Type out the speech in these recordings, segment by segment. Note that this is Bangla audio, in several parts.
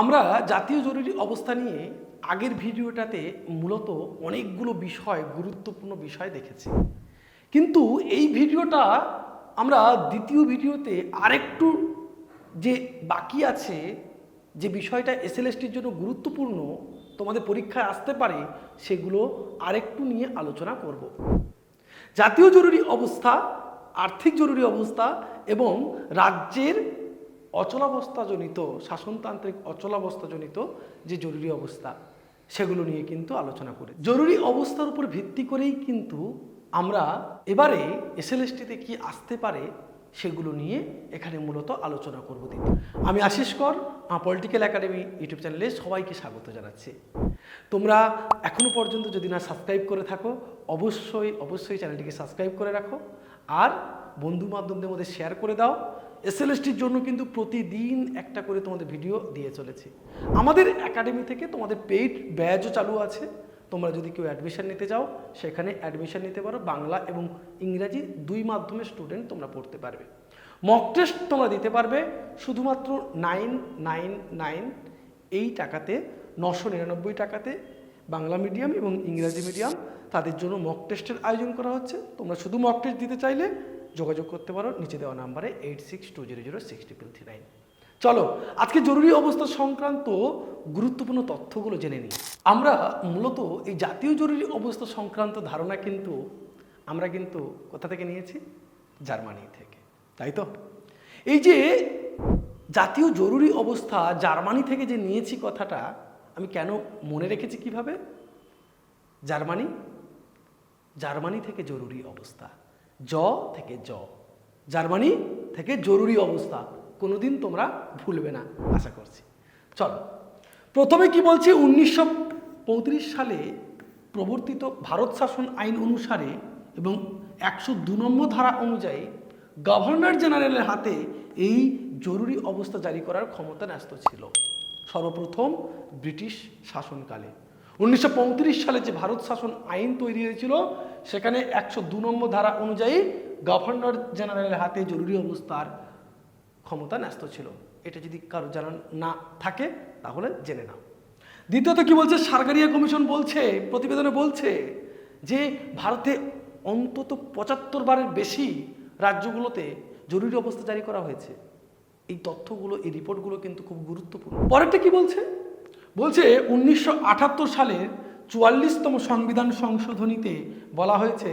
আমরা জাতীয় জরুরি অবস্থা নিয়ে আগের ভিডিওটাতে মূলত অনেকগুলো বিষয়, গুরুত্বপূর্ণ বিষয় দেখেছি। কিন্তু এই ভিডিওটা আমরা দ্বিতীয় ভিডিওতে আরেকটু যে বাকি আছে, যে বিষয়টা এসএলএসটির জন্য গুরুত্বপূর্ণ, তোমাদের পরীক্ষায় আসতে পারে, সেগুলো আরেকটু নিয়ে আলোচনা করব। জাতীয় জরুরি অবস্থা, আর্থিক জরুরি অবস্থা এবং রাজ্যের অচলাবস্থাজনিত, শাসনতান্ত্রিক অচলাবস্থাজনিত যে জরুরি অবস্থা, সেগুলো নিয়ে কিন্তু আলোচনা করে। জরুরি অবস্থার উপর ভিত্তি করেই কিন্তু আমরা এবারে এসএলএসটিতে কি আসতে পারে, সেগুলো নিয়ে এখানে মূলত আলোচনা করব দিন আমি আশিস কর, আমার পলিটিক্যাল একাডেমি ইউটিউব চ্যানেলে সবাইকে স্বাগত জানাচ্ছি। তোমরা এখনও পর্যন্ত যদি না সাবস্ক্রাইব করে থাকো, অবশ্যই অবশ্যই চ্যানেলটিকে সাবস্ক্রাইব করে রাখো। আর বন্ধু বান্ধবদের মধ্যে শেয়ার করে দাও। এসএলএসটির জন্য কিন্তু প্রতিদিন একটা করে তোমাদের ভিডিও দিয়ে চলেছি। আমাদের একাডেমি থেকে তোমাদের পেইড ব্যাচও চালু আছে। তোমরা যদি কেউ অ্যাডমিশন নিতে যাও সেখানে অ্যাডমিশন নিতে পারো। বাংলা এবং ইংরাজি দুই মাধ্যমে স্টুডেন্ট তোমরা পড়তে পারবে। মক টেস্ট তোমরা দিতে পারবে শুধুমাত্র নাইন নাইন নাইন এই টাকাতে, নশো নিরানব্বই টাকাতে বাংলা মিডিয়াম এবং ইংরাজি মিডিয়াম তাদের জন্য মক টেস্টের আয়োজন করা হচ্ছে। তোমরা শুধু মক টেস্ট দিতে চাইলে যোগাযোগ করতে পারো, নিচে দেওয়া নাম্বারে eight six two zero zero six triple three nine চলো, আজকে জরুরি অবস্থা সংক্রান্ত গুরুত্বপূর্ণ তথ্যগুলো জেনে নিই। আমরা মূলত এই জাতীয় জরুরি অবস্থা সংক্রান্ত ধারণা কিন্তু, আমরা কিন্তু কোথা থেকে নিয়েছি? জার্মানি থেকে, তাই তো? এই যে জাতীয় জরুরি অবস্থা জার্মানি থেকে যে নিয়েছি কথাটা, আমি কেন মনে রেখেছি কীভাবে? জার্মানি? জার্মানি থেকে জরুরি অবস্থা। জ থেকে জ। জার্মানি থেকে জরুরি অবস্থা। কোনোদিন তোমরা ভুলবে না, আশা করছি। চলো। প্রথমে কি বলছে? উনিশশো সালে প্রবর্তিত ভারত শাসন আইন অনুসারে এবং একশো দু নম্বর ধারা অনুযায়ী গভর্নর জেনারেলের হাতে এই জরুরি অবস্থা জারি করার ক্ষমতা ন্যস্ত ছিল। সর্বপ্রথম ব্রিটিশ শাসনকালে। উনিশশো পঁয়ত্রিশ সালে যে ভারত শাসন আইন তৈরি হয়েছিল, সেখানে একশো দু নম্বর ধারা অনুযায়ী গভর্নর জেনারেলের হাতে জরুরি অবস্থার ক্ষমতা ন্যস্ত ছিল। এটা যদি কারও জানা না থাকে, তাহলে জেনে নাও। দ্বিতীয়ত কি বলছে? সারগারিয়া কমিশন বলছে, প্রতিবেদনে বলছে যে ভারতে অন্তত পঁচাত্তর বারের বেশি রাজ্যগুলোতে জরুরি অবস্থা জারি করা হয়েছে। এই তথ্যগুলো, এই রিপোর্টগুলো কিন্তু খুব গুরুত্বপূর্ণ। পরেরটা কি বলছে? বলছে উনিশশো আটাত্তর সালের চুয়াল্লিশতম সংবিধান সংশোধনীতে বলা হয়েছে,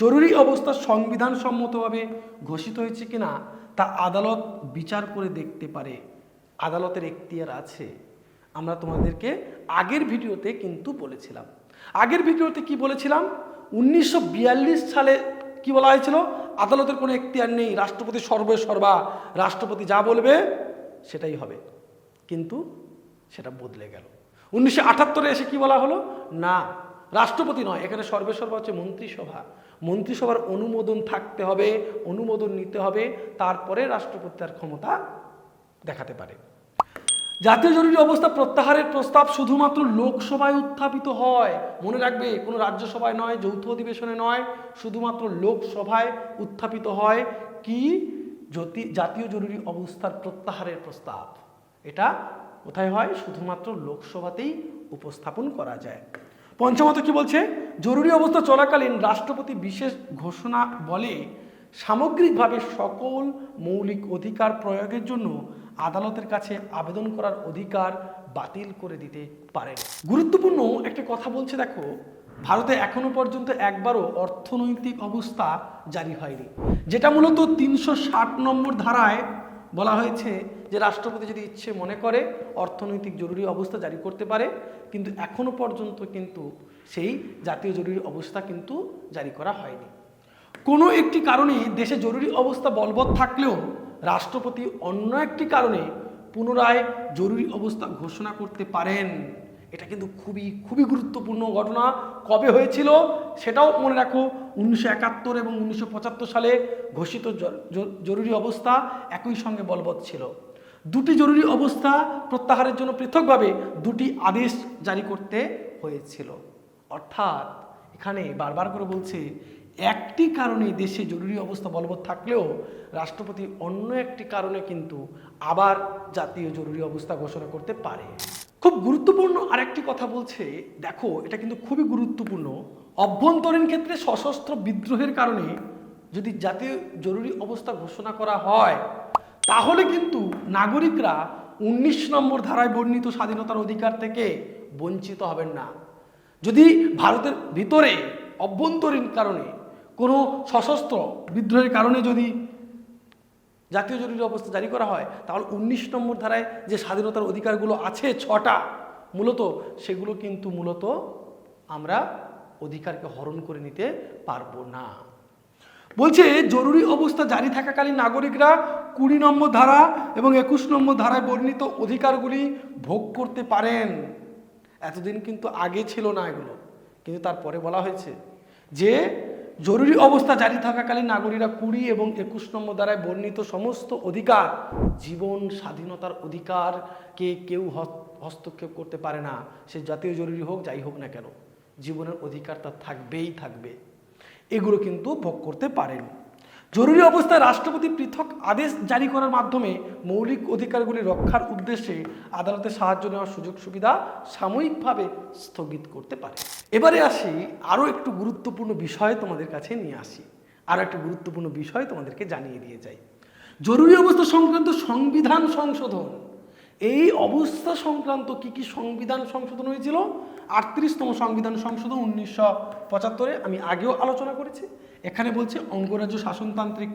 জরুরি অবস্থা সংবিধান সম্মতভাবে ঘোষিত হয়েছে কিনা তা আদালত বিচার করে দেখতে পারে। আদালতের এখতিয়ার আছে। আমরা তোমাদেরকে আগের ভিডিওতে কিন্তু বলেছিলাম। আগের ভিডিওতে কি বলেছিলাম? উনিশশো বিয়াল্লিশ সালে কি বলা হয়েছিল? আদালতের কোনো এখতিয়ার নেই, রাষ্ট্রপতি সর্বে সর্বা, রাষ্ট্রপতি যা বলবে সেটাই হবে। কিন্তু সেটা বদলে গেল। উনিশশো আটাত্তরে এসে কি বলা হলো? না, রাষ্ট্রপতি নয়, এখানে সর্বে সর্বা হচ্ছে মন্ত্রিসভা। মন্ত্রিসভার অনুমোদন থাকতে হবে, অনুমোদন নিতে হবে, তারপরে রাষ্ট্রপতি তার ক্ষমতা দেখাতে পারে। জাতীয় জরুরি অবস্থা প্রত্যাহারের প্রস্তাব শুধুমাত্র লোকসভায় উত্থাপিত হয়। মনে রাখবে, কোনো রাজ্যসভায় নয়, যৌথ অধিবেশনে নয়, শুধুমাত্র লোকসভায় উত্থাপিত হয় কি জাতীয় জরুরি অবস্থার প্রত্যাহারের প্রস্তাব। এটা কোথায় হয়? শুধুমাত্র লোকসভাতেই উপস্থাপন করা যায়। পঞ্চমত কি বলছে? জরুরি অবস্থা চলাকালীন রাষ্ট্রপতি বিশেষ ঘোষণা বলে সামগ্রিকভাবে সকল মৌলিক অধিকার প্রয়োগের জন্য আদালতের কাছে আবেদন করার অধিকার বাতিল করে দিতে পারেন। গুরুত্বপূর্ণ একটা কথা বলছে, দেখো, ভারতে এখনও পর্যন্ত একবারও অর্থনৈতিক অবস্থা জারি হয়নি, যেটা মূলত তিনশো ষাট নম্বর ধারায় বলা হয়েছে যে রাষ্ট্রপতি যদি ইচ্ছে মনে করে, অর্থনৈতিক জরুরি অবস্থা জারি করতে পারে, কিন্তু এখনও পর্যন্ত কিন্তু সেই জাতীয় জরুরি অবস্থা কিন্তু জারি করা হয়নি। কোনো একটি কারণে দেশে জরুরি অবস্থা বলবৎ থাকলেও রাষ্ট্রপতি অন্য একটি কারণে পুনরায় জরুরি অবস্থা ঘোষণা করতে পারেন। এটা কিন্তু খুবই খুবই গুরুত্বপূর্ণ ঘটনা। কবে হয়েছিল সেটাও মনে রাখো, উনিশশো একাত্তর এবং উনিশশো পঁচাত্তর সালে ঘোষিত জরুরি অবস্থা একই সঙ্গে বলবৎ ছিল। দুটি জরুরি অবস্থা প্রত্যাহারের জন্য পৃথকভাবে দুটি আদেশ জারি করতে হয়েছিল। অর্থাৎ এখানে বারবার করে বলছে, একটি কারণে দেশে জরুরি অবস্থা বলবৎ থাকলেও রাষ্ট্রপতি অন্য একটি কারণে কিন্তু আবার জাতীয় জরুরি অবস্থা ঘোষণা করতে পারে। খুব গুরুত্বপূর্ণ আরেকটি কথা বলছে, দেখো, এটা কিন্তু খুবই গুরুত্বপূর্ণ। অভ্যন্তরীণ ক্ষেত্রে সশস্ত্র বিদ্রোহের কারণে যদি জাতীয় জরুরি অবস্থা ঘোষণা করা হয়, তাহলে কিন্তু নাগরিকরা উনিশ নম্বর ধারায় বর্ণিত স্বাধীনতার অধিকার থেকে বঞ্চিত হবেন না। যদি ভারতের ভিতরে অভ্যন্তরীণ কারণে কোনো সশস্ত্র বিদ্রোহের কারণে যদি জাতীয় জরুরি অবস্থা জারি করা হয়, তাহলে উনিশ নম্বর ধারায় যে স্বাধীনতার অধিকারগুলো আছে ছটা, মূলত সেগুলো কিন্তু মূলত আমরা অধিকারকে হরণ করে নিতে পারব না। বলছে, জরুরি অবস্থা জারি থাকাকালীন নাগরিকরা কুড়ি নম্বর ধারা এবং একুশ নম্বর ধারায় বর্ণিত অধিকারগুলি ভোগ করতে পারেন। এতদিন কিন্তু আগে ছিল না এগুলো, কিন্তু তারপরে বলা হয়েছে যে জরুরি অবস্থা জারি থাকাকালীন নাগরিকরা কুড়ি এবং একুশ নম্বর দ্বারায় বর্ণিত সমস্ত অধিকার, জীবন স্বাধীনতার অধিকারকে কেউ হস্তক্ষেপ করতে পারে না। সে জাতীয় জরুরি হোক, যাই হোক না কেন, জীবনের অধিকার তার থাকবেই থাকবে। এগুলো কিন্তু ভোগ করতে পারেন। জরুরি অবস্থায় রাষ্ট্রপতি পৃথক আদেশ জারি করার মাধ্যমে মৌলিক অধিকারগুলি রক্ষার উদ্দেশ্যে আদালতে সাহায্য নেওয়ার সুযোগ সুবিধা সাময়িকভাবে স্থগিত করতে পারে। এবারে আসি আরও একটু গুরুত্বপূর্ণ বিষয় তোমাদের কাছে নিয়ে আসি। আরও একটা গুরুত্বপূর্ণ বিষয় তোমাদেরকে জানিয়ে দিয়ে যাই। জরুরি অবস্থা সংক্রান্ত সংবিধান সংশোধন। এই অবস্থা সংক্রান্ত কি কি সংবিধান সংশোধন হয়েছিল? আটত্রিশতম সংবিধান সংশোধন উনিশশো পঁচাত্তরে আমি আগেও আলোচনা করেছি। এখানে বলছে অঙ্গরাজ্য শাসনতান্ত্রিক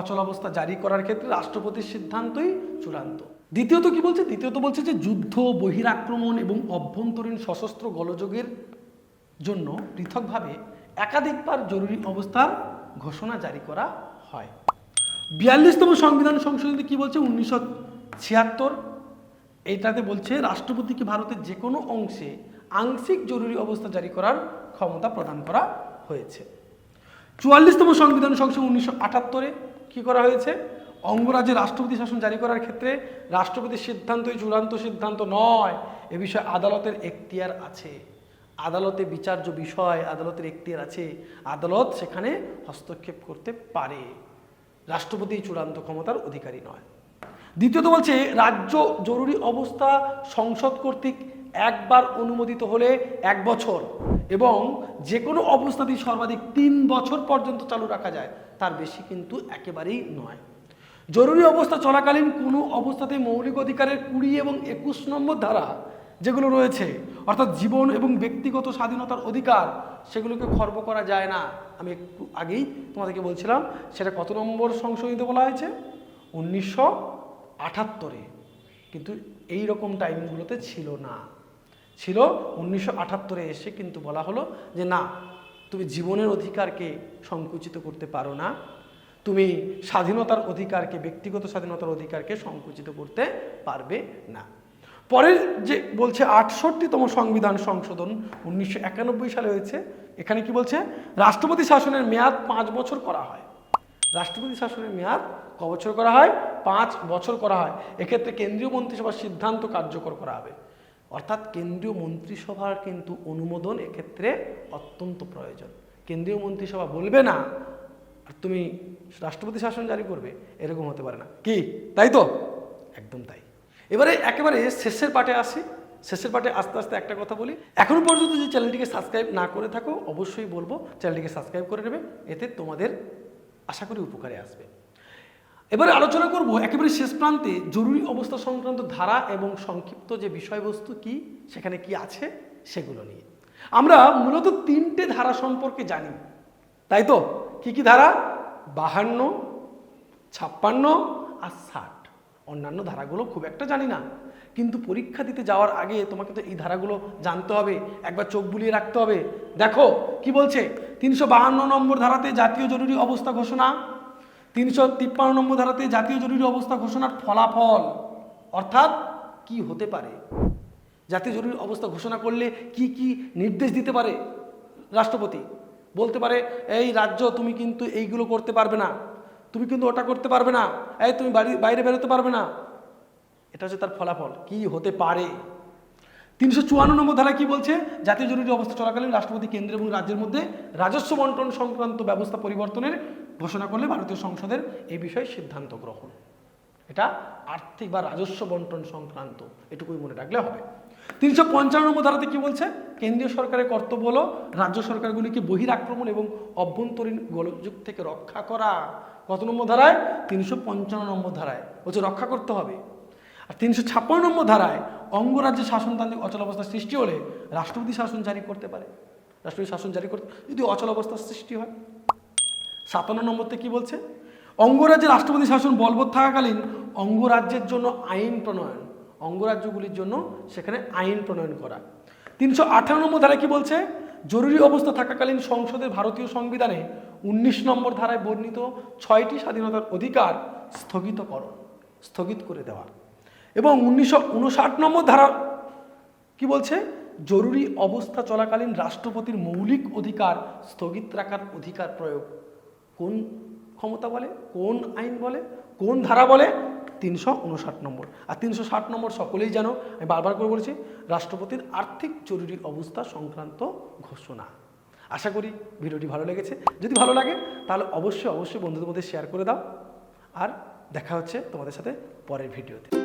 অচলাবস্থা জারি করার ক্ষেত্রে রাষ্ট্রপতির সিদ্ধান্তই চূড়ান্ত। দ্বিতীয়ত কি বলছে? দ্বিতীয়ত বলছে যে যুদ্ধ, বহিরাক্রমণ এবং অভ্যন্তরীণ সশস্ত্র গোলযোগের জন্য পৃথকভাবে একাধিকবার জরুরি অবস্থার ঘোষণা জারি করা হয়। বিয়াল্লিশতম সংবিধান সংশোধনীতে কি বলছে? উনিশশো ছিয়াত্তর। এটাতে বলছে রাষ্ট্রপতিকে ভারতের যে কোনো অংশে আংশিক জরুরি অবস্থা জারি করার ক্ষমতা প্রদান করা হয়েছে। চুয়াল্লিশতম সংবিধান সংশোধন উনিশশো আটাত্তরে কী করা হয়েছে? অঙ্গরাজ্যে রাষ্ট্রপতি শাসন জারি করার ক্ষেত্রে রাষ্ট্রপতির সিদ্ধান্তই চূড়ান্ত সিদ্ধান্ত নয়, এ বিষয়ে আদালতের এখতিয়ার আছে। আদালতে বিচার্য বিষয় আদালতের এখতিয়ার আছে। আদালত সেখানে হস্তক্ষেপ করতে পারে। রাষ্ট্রপতি চূড়ান্ত ক্ষমতার অধিকারী নয়। দ্বিতীয়ত বলছে, রাজ্য জরুরি অবস্থা সংসদ কর্তৃক একবার অনুমোদিত হলে এক বছর এবং যে কোনো অবস্থাতেই সর্বাধিক তিন বছর পর্যন্ত চালু রাখা যায়, তার বেশি কিন্তু একেবারেই নয়। জরুরি অবস্থা চলাকালীন কোনো অবস্থাতে মৌলিক অধিকারের কুড়ি এবং একুশ নম্বর ধারা যেগুলো রয়েছে, অর্থাৎ জীবন এবং ব্যক্তিগত স্বাধীনতার অধিকার, সেগুলোকে খর্ব করা যায় না। আমি একটু আগেই তোমাদেরকে বলছিলাম, সেটা কত নম্বর সংশোধিত বলা হয়েছে? উনিশশো আটাত্তরে। কিন্তু এই রকম টাইমগুলোতে ছিল না। ছিল, উনিশশো আটাত্তরে এসে কিন্তু বলা হলো যে, না, তুমি জীবনের অধিকারকে সংকুচিত করতে পারো না। তুমি স্বাধীনতার অধিকারকে, ব্যক্তিগত স্বাধীনতার অধিকারকে সংকুচিত করতে পারবে না। পরের যে বলছে, আটষট্টিতম সংবিধান সংশোধন উনিশশো একানব্বই সালে হয়েছে। এখানে কি বলছে? রাষ্ট্রপতি শাসনের মেয়াদ পাঁচ বছর করা হয়। রাষ্ট্রপতি শাসনের মেয়াদ ক বছর করা হয়? পাঁচ বছর করা হয়। এক্ষেত্রে কেন্দ্রীয় মন্ত্রিসভার সিদ্ধান্ত কার্যকর করা হবে। অর্থাৎ কেন্দ্রীয় মন্ত্রিসভার কিন্তু অনুমোদন এক্ষেত্রে অত্যন্ত প্রয়োজন। কেন্দ্রীয় মন্ত্রিসভা বলবে না, আর তুমি রাষ্ট্রপতি শাসন জারি করবে, এরকম হতে পারে না। কি? তাই তো? একদম তাই। এবারে একেবারে শেষের পাটে আসি। শেষের পাটে আস্তে আস্তে একটা কথা বলি। এখনও পর্যন্ত যে চ্যানেলটিকে সাবস্ক্রাইব না করে থাকো, অবশ্যই বলব, চ্যানেলটিকে সাবস্ক্রাইব করে নেবে, এতে তোমাদের আশা করি উপকারে আসবে। এবারে আলোচনা করব একেবারে শেষ প্রান্তে জরুরি অবস্থা সংক্রান্ত ধারা এবং সংক্ষিপ্ত যে বিষয়বস্তু কি, সেখানে কি আছে সেগুলো নিয়ে। আমরা মূলত তিনটে ধারা সম্পর্কে জানি। তাই তো? কি কি ধারা? বাহান্ন, ছাপ্পান্ন আর ষাট। অন্যান্য ধারাগুলো খুব একটা জানি না। কিন্তু পরীক্ষা দিতে যাওয়ার আগে তোমাকে তো এই ধারাগুলো জানতে হবে, একবার চোখ বুলিয়ে রাখতে হবে। দেখো, কি বলছে? তিনশো বাহান্ন নম্বর ধারাতে জাতীয় জরুরি অবস্থা ঘোষণা। তিনশো তিপ্পান্ন নম্বর ধারাতে জাতীয় জরুরি অবস্থা ঘোষণার ফলাফল। অর্থাৎ কি হতে পারে? জাতীয় জরুরি অবস্থা ঘোষণা করলে কি কি নির্দেশ দিতে পারে? রাষ্ট্রপতি বলতে পারে, এই রাজ্য তুমি কিন্তু এইগুলো করতে পারবে না। তুমি কিন্তু ওটা করতে পারবে না। এই তুমি বাড়ি, বাইরে বেরোতে পারবে না। এটা হচ্ছে তার ফলাফল। কি হতে পারে? তিনশো চুয়ান্ন নম্বর ধারা কি বলছে? জাতীয় জরুরি অবস্থা চলাকালীন রাষ্ট্রপতি কেন্দ্র এবং রাজ্যের মধ্যে রাজস্ব বন্টন সংক্রান্ত ব্যবস্থা পরিবর্তনের ঘোষণা করলে ভারতীয় সংসদের এই বিষয়ে সিদ্ধান্ত গ্রহণ। এটা আর্থিক বা রাজস্ব বন্টন সংক্রান্ত, এটুকুই মনে রাখলে হবে। তিনশো পঞ্চান্ন নম্বর ধারাতে কি বলছে? কেন্দ্রীয় সরকারের কর্তব্য হলো রাজ্য সরকারগুলিকে বহির আক্রমণ এবং অভ্যন্তরীণ গোলযোগ থেকে রক্ষা করা। কত নম্বর ধারায়? তিনশো পঞ্চান্ন নম্বর ধারায়। বলছে রক্ষা করতে হবে। আর তিনশো ছাপ্পান্ন নম্বর ধারায় অঙ্গরাজ্যে শাসনতান্ত্রিক অচলাবস্থা সৃষ্টি হলে রাষ্ট্রপতি শাসন জারি করতে পারে। রাষ্ট্রপতি শাসন জারি করতে যদি অচলাবস্থার সৃষ্টি হয়। সাতান্ন নম্বরতে কি বলছে? অঙ্গরাজ্যে রাষ্ট্রপতি শাসন বলবৎ থাকাকালীন অঙ্গরাজ্যের জন্য আইন প্রণয়ন। অঙ্গরাজ্যগুলির জন্য সেখানে আইন প্রণয়ন করা। তিনশো আঠারো নম্বর ধারায় কি বলছে? জরুরি অবস্থা থাকাকালীন সংসদের ভারতীয় সংবিধানে উনিশ নম্বর ধারায় বর্ণিত ছয়টি স্বাধীনতার অধিকার স্থগিতকরণ স্থগিত করে দেওয়া। এবং উনিশশো উনষাট নম্বর ধারা কি বলছে? জরুরি অবস্থা চলাকালীন রাষ্ট্রপতির মৌলিক অধিকার স্থগিত রাখার অধিকার প্রয়োগ। কোন ক্ষমতা বলে? কোন আইন বলে? কোন ধারা বলে? তিনশো উনষাট নম্বর। আর তিনশো ষাট নম্বর সকলেই জানো, আমি বারবার করে বলেছি, রাষ্ট্রপতির আর্থিক জরুরি অবস্থা সংক্রান্ত ঘোষণা। আশা করি ভিডিওটি ভালো লেগেছে। যদি ভালো লাগে, তাহলে অবশ্যই অবশ্যই বন্ধুদের মধ্যে শেয়ার করে দাও। আর দেখা হচ্ছে তোমাদের সাথে পরের ভিডিওতে।